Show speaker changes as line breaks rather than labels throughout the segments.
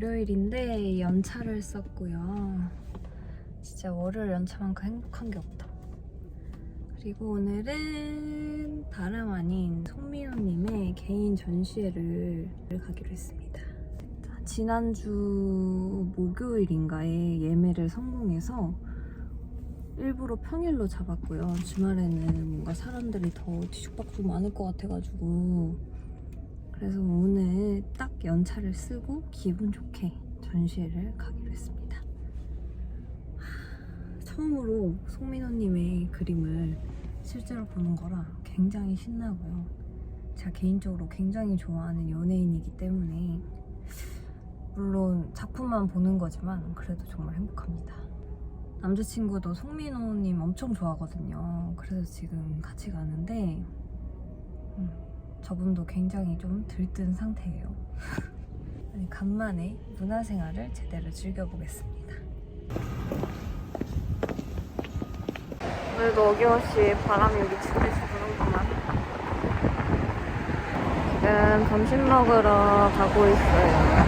월요일인데 연차를 썼고요. 진짜 월요일 연차만큼 행복한 게 없다. 그리고 오늘은 다름 아닌 송민호님의 개인 전시회를 가기로 했습니다. 지난주 목요일인가에 예매를 성공해서 일부러 평일로 잡았고요. 주말에는 뭔가 사람들이 더 뒤죽박죽 많을 것 같아가지고 그래서 오늘 딱 연차를 쓰고 기분 좋게 전시회를 가기로 했습니다. 하, 처음으로 송민호님의 그림을 실제로 보는 거라 굉장히 신나고요. 제가 개인적으로 굉장히 좋아하는 연예인이기 때문에 물론 작품만 보는 거지만 그래도 정말 행복합니다. 남자친구도 송민호님 엄청 좋아하거든요. 그래서 지금 같이 가는데 음, 저분도 굉장히 좀 들뜬 상태예요. 간만에 문화생활을 제대로 즐겨보겠습니다. 오늘도 어김없이 바람이 여기 집에서 부는구만. 지금 점심 먹으러 가고 있어요.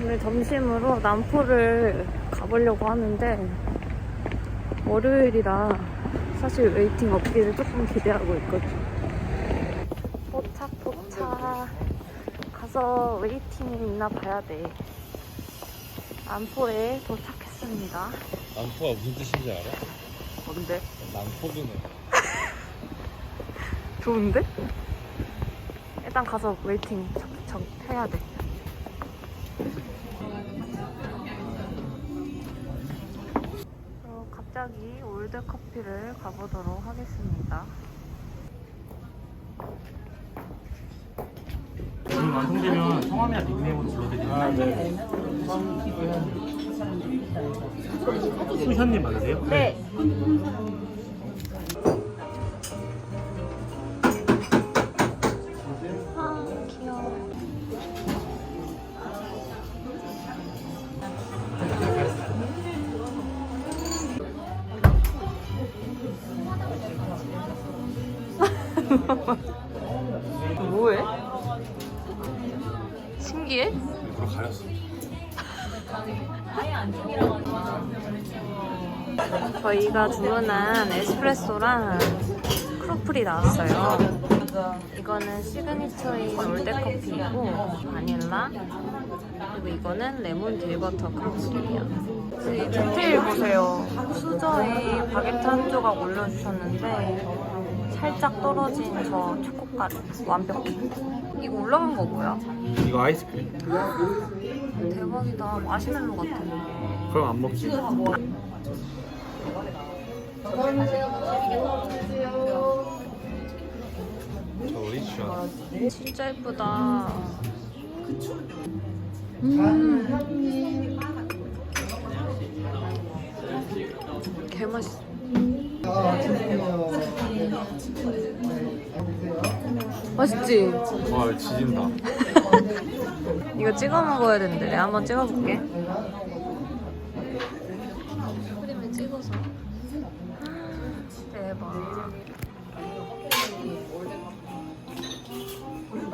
오늘 점심으로 남포를 가보려고 하는데 월요일이라 사실 웨이팅 없기를 조금 기대하고 있거든요. 가서 웨이팅 있나 봐야 돼. 남포에 도착했습니다.
남포가 무슨 뜻인지 알아?
뭔데?
남포구네.
좋은데? 일단 가서 웨이팅 정, 정, 해야 돼. 갑자기 올드 커피를 가보도록 하겠습니다.
오늘 완성되면 성함이나 닉네임으로 불러드리면
아, 네.
수현님 맞으세요?
네. 저희가 주문한 에스프레소랑 크로플이 나왔어요. 이거는 시그니처인 올드커피이고 바닐라 그리고 이거는 레몬 딜버터 크로플이에요. 이 디테일 보세요. 수저에 바게트 한 조각 올려주셨는데 살짝 떨어진 저 초코가루 완벽해. 이거 올라간 거 뭐야?
이거 아이스크림
대박이다. 마시멜로 같아.
그럼 안 먹지.
진짜 예쁘다. 음. 개 맛있어. 맛있지?
와, 지진다.
이거 찍어 먹어야 되는데 내가 한번 찍어볼게.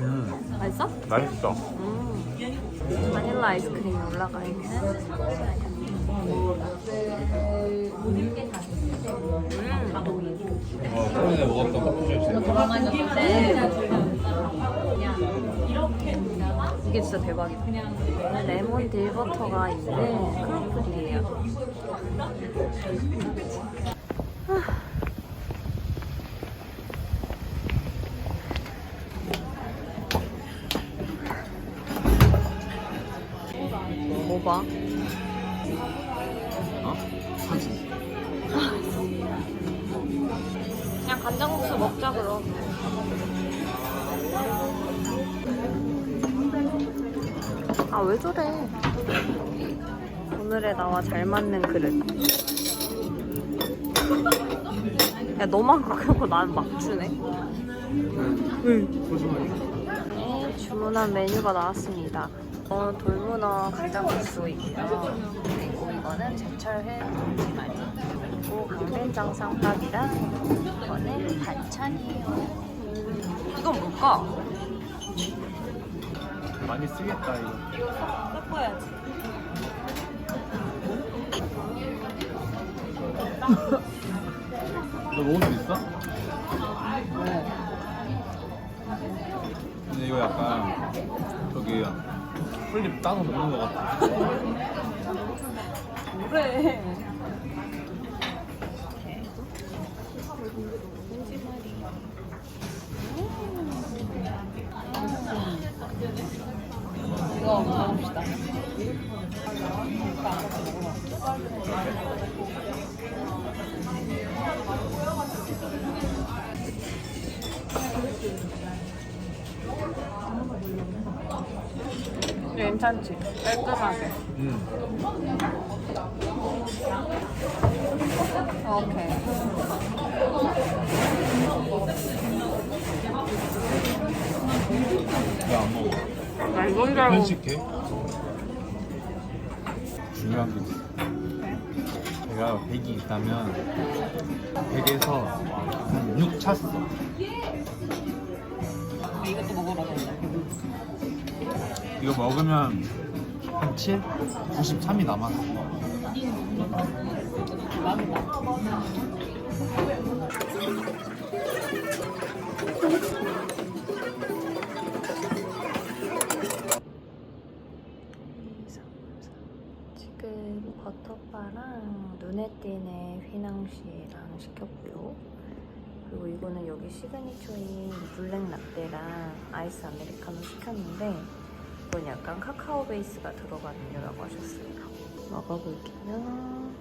음,
맛있어?
맛있어.
음. 바닐라 아이스크림이 올라가 있는. 음.
어, 저번에 먹었던 커피 주스.
이게 진짜 대박이다. 레몬 딜버터가 있는 크로플이에요. 나와 잘 맞는 그릇. 야 너만 그렇고 나는 막 주네.
소중하게.
네, 주문한 메뉴가 나왔습니다. 어, 돌문어 간장국수이고요. 그리고 이거는 제철회 김치말이. 그리고 강된장 쌍밥이랑 이거는 반찬이에요. 이건 뭘까?
많이 쓰겠다 이거.
섞어야지.
너 먹을 수 있어? 근데 이거 약간 저기 풀립 따서 먹는 것 같아.
그래. 괜찮지? 깔끔하게.
음.
오케이.
왜안 먹어?
나 이건 줄 알고.
편식해? 중요한 게 있어. 제가 100이 있다면 100에서 한 6 찼어.
이것도 먹으러 간다.
이거 먹으면 한 7? 93이 남았어.
지금 버터바랑 눈에 띄는 휘낭시에랑 시켰고요. 그리고 이거는 여기 시그니처인 블랙 라떼랑 아이스 아메리카노 시켰는데 이건 약간 카카오 베이스가 들어간 음료라고 하셨어요. 먹어볼게요.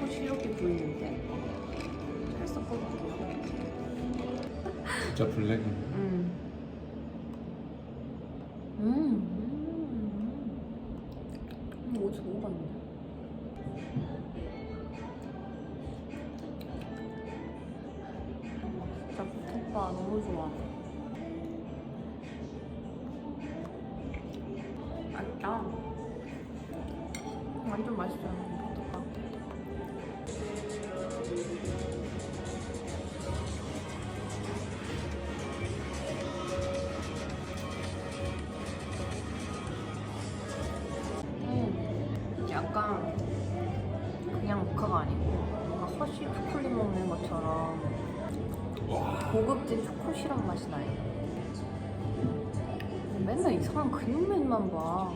또 시럽이 보이는데 잘 섞어볼게요.
진짜 블랙은
음. 음. 허쉬 초콜릿 먹는 것처럼 고급진 초코 시럽 맛이 나요. 맨날 이상한 근육맨만 봐.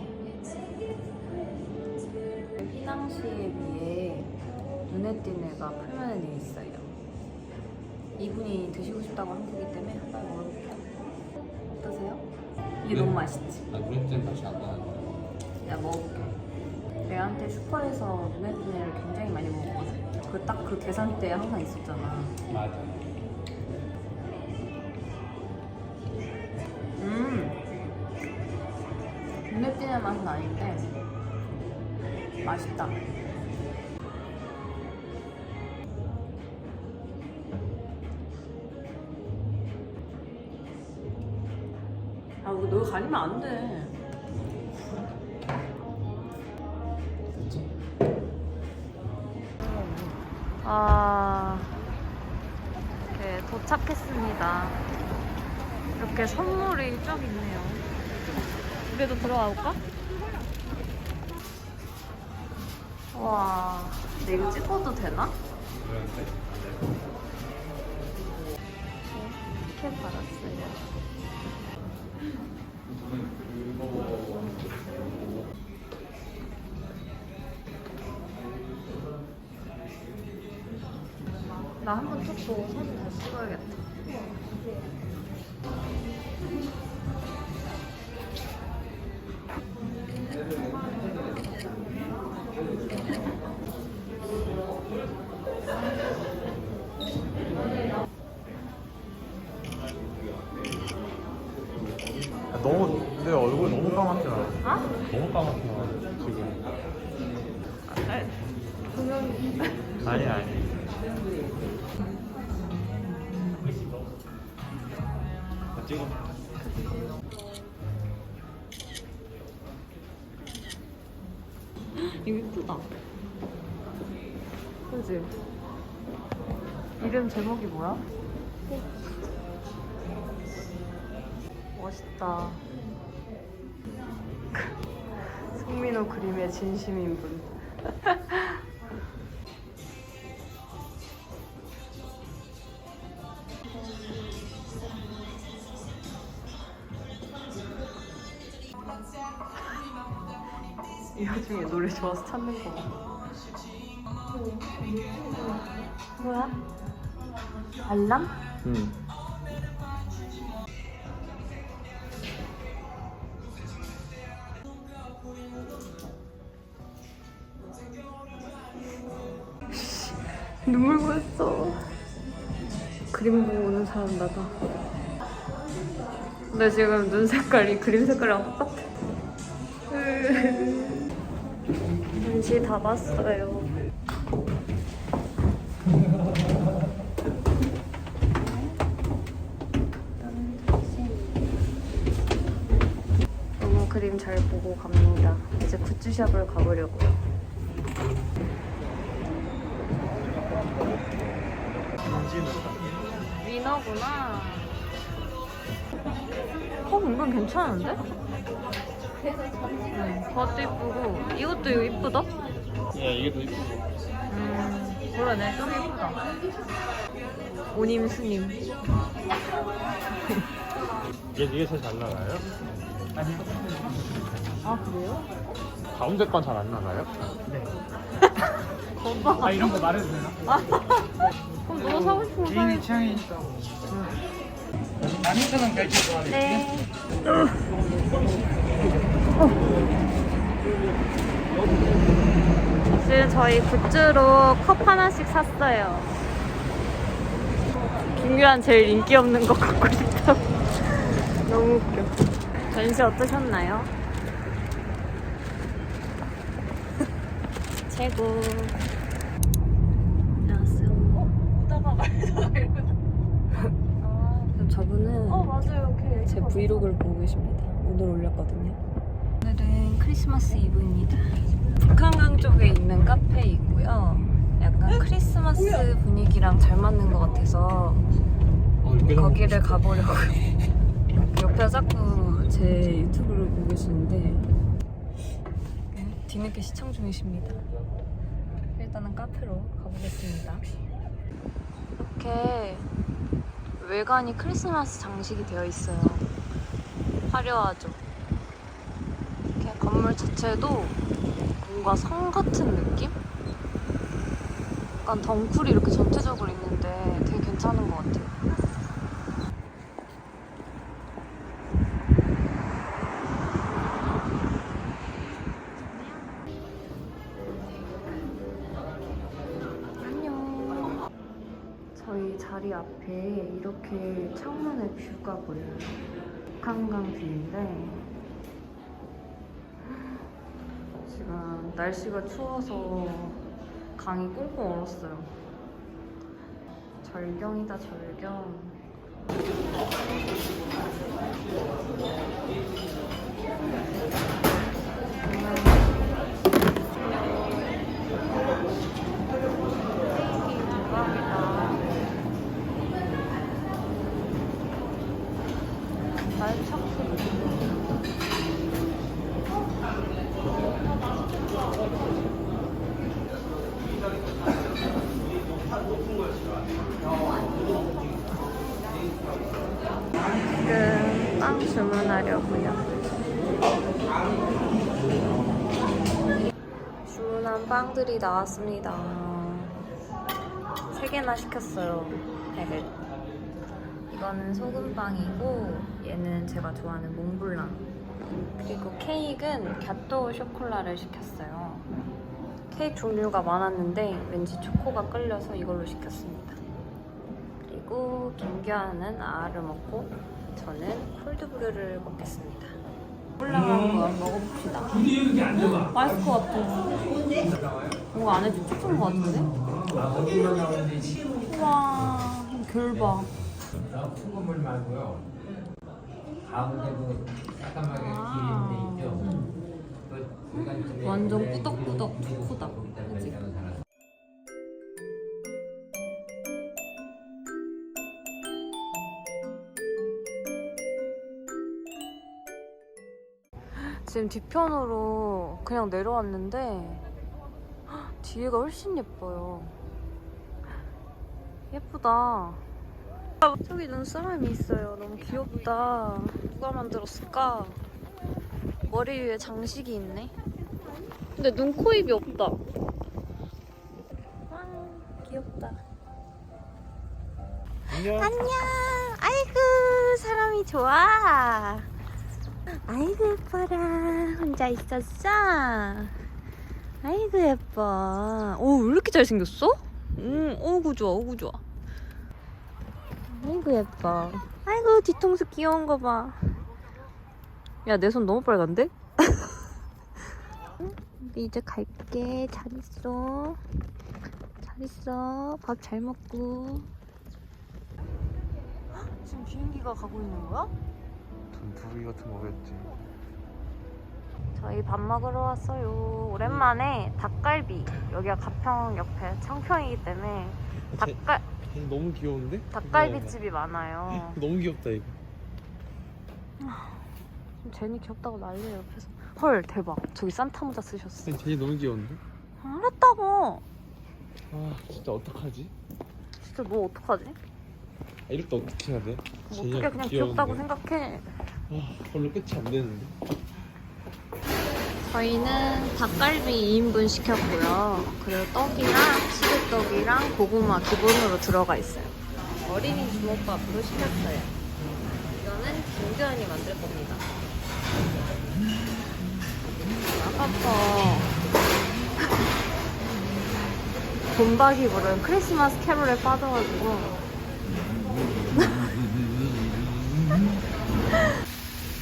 휘낭시에 비해 눈에 띄는 애가 표면에 돼 있어요. 이분이 드시고 싶다고 한 거기 때문에 한번 먹어볼게요. 어떠세요? 이게
네.
너무 맛있지?
나 그럴 때 맛이 안 나는데.
내가 먹어볼게. 내한테 슈퍼에서 눈에 띄는 애를 굉장히 많이 먹었거든. 그 딱 그 계산대에 항상 있었잖아.
맞아.
음. 눈에 띄는 맛은 아닌데 맛있다. 아, 이거 너 가리면 안 돼. 도착했습니다. 이렇게 선물이 쭉 있네요. 우리도 들어가 볼까? 와, 근데 이거 찍어도 되나? 이렇게 받았어요. 나 한번 찍고 사진 다시 찍어야겠다. 이름 제목이 뭐야? 멋있다. 송민호 그림의 진심인 분. 이 와중에 노래 좋아서 찾는 거. 뭐야? 알람?
응.
눈물 고였어. 그림 보고 오는 사람 나다. 근데 지금 눈 색깔이 그림 색깔이랑 똑같아. 눈치 다 봤어요. 너무 그림 잘 보고 갑니다. 이제 굿즈샵을 가보려고요. 위너구나. 어, 이건 괜찮은데? 응, 그것도 이쁘고 이것도 이거 이쁘다?
야 이게 더 이쁘.
음, 그러네, 좀 이쁘다. 오님 스님.
이게 이게 제일 잘 나가요?
아 그래요?
가운데 건 잘 안 나가요?
거봐.
아 이런 거 말해도 되나?
그럼 너가 사고 싶은 거
개인의
사야지.
취향이니까. 나는 결제 좋아해.
네. 지금 저희 굿즈로 컵 하나씩 샀어요. 김규환 제일 인기 없는 거 갖고 싶다고. 너무 웃겨. 전시 어떠셨나요? 최고. 안녕하세요.
오다가 말다가 이러고.
저분은
어 맞아요. 걔.
제 브이로그를 보고 계십니다. 오늘 올렸거든요. 오늘은 크리스마스 이브입니다. 북한강 쪽에 있는 카페이고요. 약간 크리스마스 분위기랑 잘 맞는 것 같아서 거기를 가보려고. 옆에 자꾸 제 유튜브를 보고 계시는데 뒤늦게 시청 중이십니다. 일단은 카페로 가보겠습니다. 이렇게 외관이 크리스마스 장식이 되어 있어요. 화려하죠. 이렇게 건물 자체도 뭔가 성 같은 느낌? 약간 덩쿨이 이렇게 전체적으로 있는데 되게 괜찮은 것 이렇게 창문에 뷰가 보여요. 북한강 뷰인데 지금 날씨가 추워서 강이 꽁꽁 얼었어요. 절경이다 절경. 대박 지금 빵 주문하려고요. 주문한 빵들이 나왔습니다. 세 개나 시켰어요. 헤헤. 이거는 소금빵이고 얘는 제가 좋아하는 몽블랑. 그리고 케이크는 갸또 쇼콜라를 시켰어요. 케이크 종류가 많았는데 왠지 초코가 끌려서 이걸로 시켰습니다. 그리고 김규환은 아를 먹고 저는 콜드브루를 먹겠습니다. 몽블랑한 거 먹어봅시다. 맛있을 것 같아. 이거 안에 쭉쭉한 것 같은데? 우와 결봐.
가운데 그 새까맣게
아.
길 있는데 있죠? 그 중간쯤에
완전 꾸덕꾸덕
그
그치?
살리는 사람.
지금 뒤편으로 그냥 내려왔는데 헉, 뒤에가 훨씬 예뻐요. 예쁘다. 저기 눈사람이 있어요. 너무 귀엽다. 누가 만들었을까? 머리 위에 장식이 있네. 근데 눈, 코, 입이 없다. 아, 귀엽다.
안녕.
안녕. 아이고 사람이 좋아. 아이고 예뻐라. 혼자 있었어. 아이고 예뻐. 오, 왜 이렇게 잘생겼어? 응, 오구 좋아, 오구 좋아. 아이고 예뻐. 아이고 뒤통수 귀여운 거 봐. 야, 내 손 너무 빨간데? 응, 우리 이제 갈게. 잘 있어. 잘 있어. 밥 잘 먹고. 지금 비행기가 가고 있는 거야?
전투기 같은 거겠지.
저희 밥 먹으러 왔어요. 오랜만에 닭갈비. 여기가 가평 옆에 청평이기 때문에 닭갈
너무 귀여운데?
닭갈비집이 많아요.
너무 귀엽다 이거.
지금 제니 귀엽다고 난리예요 옆에서. 헐 대박. 저기 산타 모자 쓰셨어.
쟤 너무 귀여운데?
알았다고.
아 진짜 어떡하지?
진짜 너 어떡하지?
아, 이럴 때 어떻게 해야 돼?
뭐
쟤가
어떻게 그냥 귀엽다고 생각해.
아 별로 끝이 안 되는데.
저희는 닭갈비 2인분 시켰고요. 그리고 떡이랑 치즈 떡이랑 고구마 기본으로 들어가 있어요. 어린이 주먹밥으로 시켰어요. 이거는 김규현이 만들 겁니다. 아까부터 곰박이 부른 크리스마스 캐롤에 빠져가지고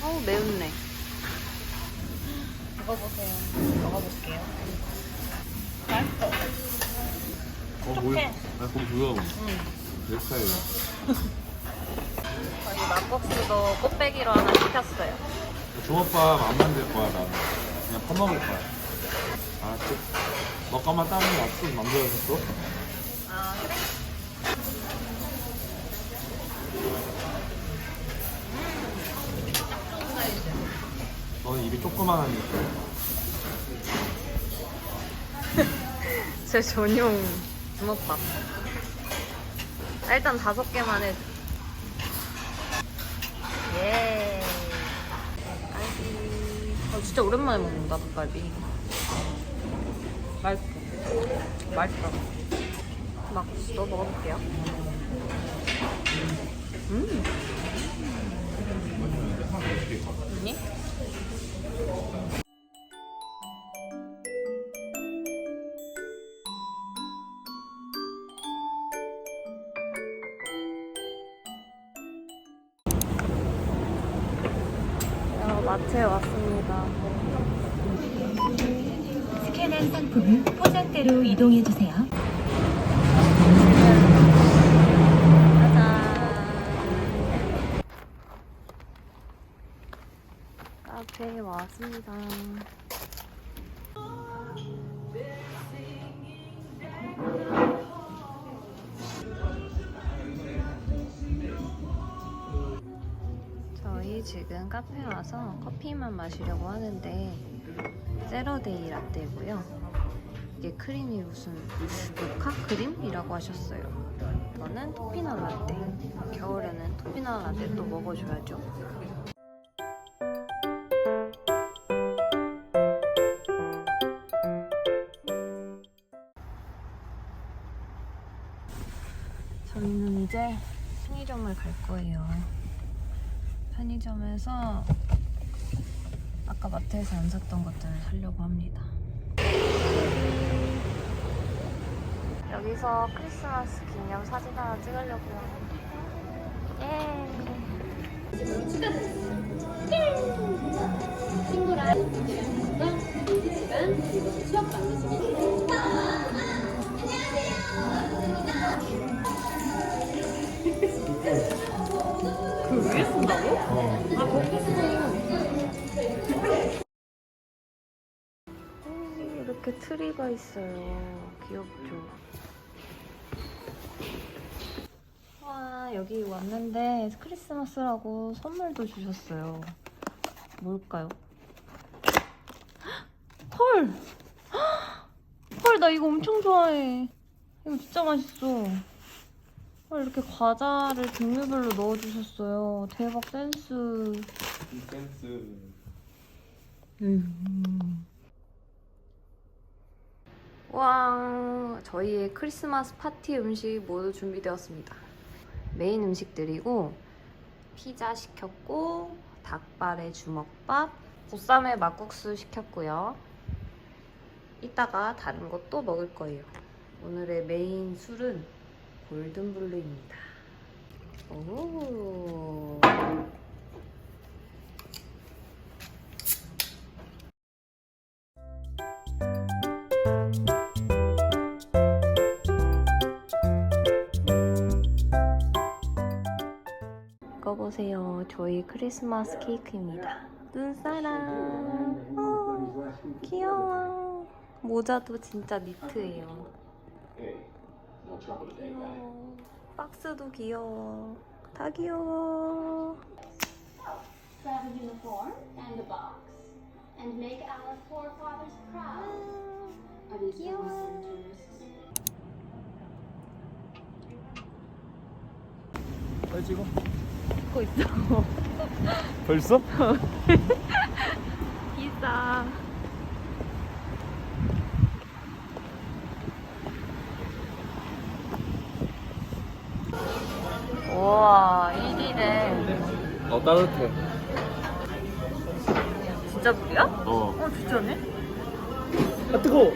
어우 매운네. 먹어보세요. 먹어볼게요.
어 뭐야? 아 그거 뭐야? 내 스타일이야.
저희 막국수도 꽃배기로 하나 시켰어요.
종합밥 안 만들 거야 나는. 그냥 밥 먹을 거야. 알았지? 먹가만 따는 약속 만들어줬어?
아 그래?
너는 입이 조그만하니까.
제 전용 주먹밥. 아, 일단 다섯 개만 해. 예. 갈비. 어, 진짜 오랜만에 먹는다 닭갈비. 맛있어. 맛있어. 막국수도 먹어볼게요. 음. 아니? 마트에 왔습니다.
스캔한 상품은 포장대로 이동해 주세요.
카페에 왔습니다. 커피만 마시려고 하는데 세러데이 라떼고요. 이게 크림이 무슨 모카 크림이라고 하셨어요. 이거는 토피넛 라떼. 겨울에는 토피넛 라떼 또 먹어줘야죠. 저희는 이제 편의점을 갈 거예요. 편의점에서 아까 마트에서 안 샀던 것들을 사려고 합니다. 여기서 크리스마스 기념 사진 하나 찍으려고요. 예. 그 위에 쓴다고? 아, 이렇게 트리가 있어요. 귀엽죠? 와, 여기 왔는데 크리스마스라고 선물도 주셨어요. 뭘까요? 헐! 헐, 나 이거 엄청 좋아해. 이거 진짜 맛있어. 헐, 이렇게 과자를 종류별로 넣어주셨어요. 대박 센스.
센스.
음. 와, 저희의 크리스마스 파티 음식 모두 준비되었습니다. 메인 음식들이고 피자 시켰고 닭발에 주먹밥, 보쌈에 막국수 시켰고요. 이따가 다른 것도 먹을 거예요. 오늘의 메인 술은 골든블루입니다. 오. 저희 크리스마스 케이크입니다. 눈사람. 어, 귀여워. 모자도 진짜 니트예요. 귀여워. 박스도 귀여워. 다 귀여워.
grab a uniform and a box and make our forefathers proud. Are these
Yeah.
centers?
빨리 찍어.
찍고 있어.
벌써?
비싸. 우와, 1일에
어 따뜻해.
진짜 물이야?
어.
어, 진짜네?
아 뜨거.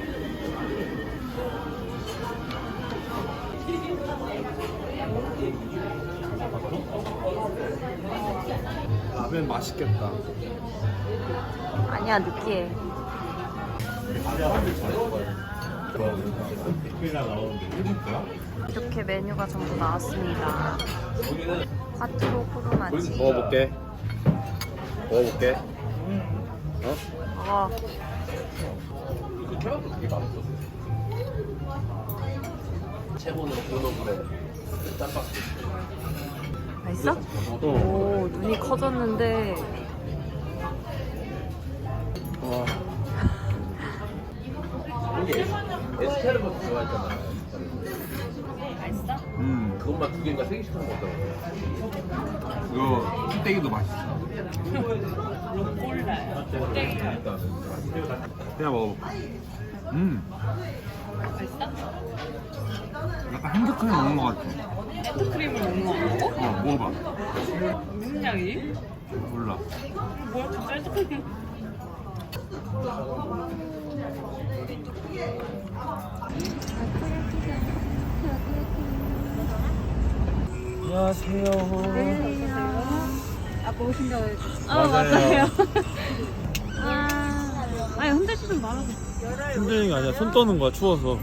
라면 맛있겠다.
아니야, 느끼해. 이렇게 메뉴가 전부 나왔습니다. 꽈트로 포르마치.
먹어볼게. 먹어볼게. 어?
아,
최고는 고노브레 짬밥.
맛있어?
어.
오, 눈이 커졌는데
와.
에스테르만 좋아했잖아.
음
그것만 두 개인가 세 개씩 하는 거잖아.
이거 흑돼기도 맛있어 그냥 먹어볼까? 음 맛있어? 약간 핸드크림 먹는 것 같아
핸드크림을 먹는 거 같고?
어 먹어봐
무슨 향이?
몰라
뭐야 좀 짤짤하게
안녕하세요.
아까 오신다고 해서
아, 맞아요. 아, 아니 흔들지 좀 말아 줘.
힘드는 게 아니야. 손 떠는 거야 추워서.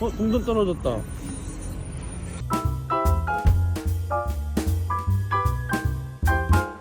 어 동전 떨어졌다.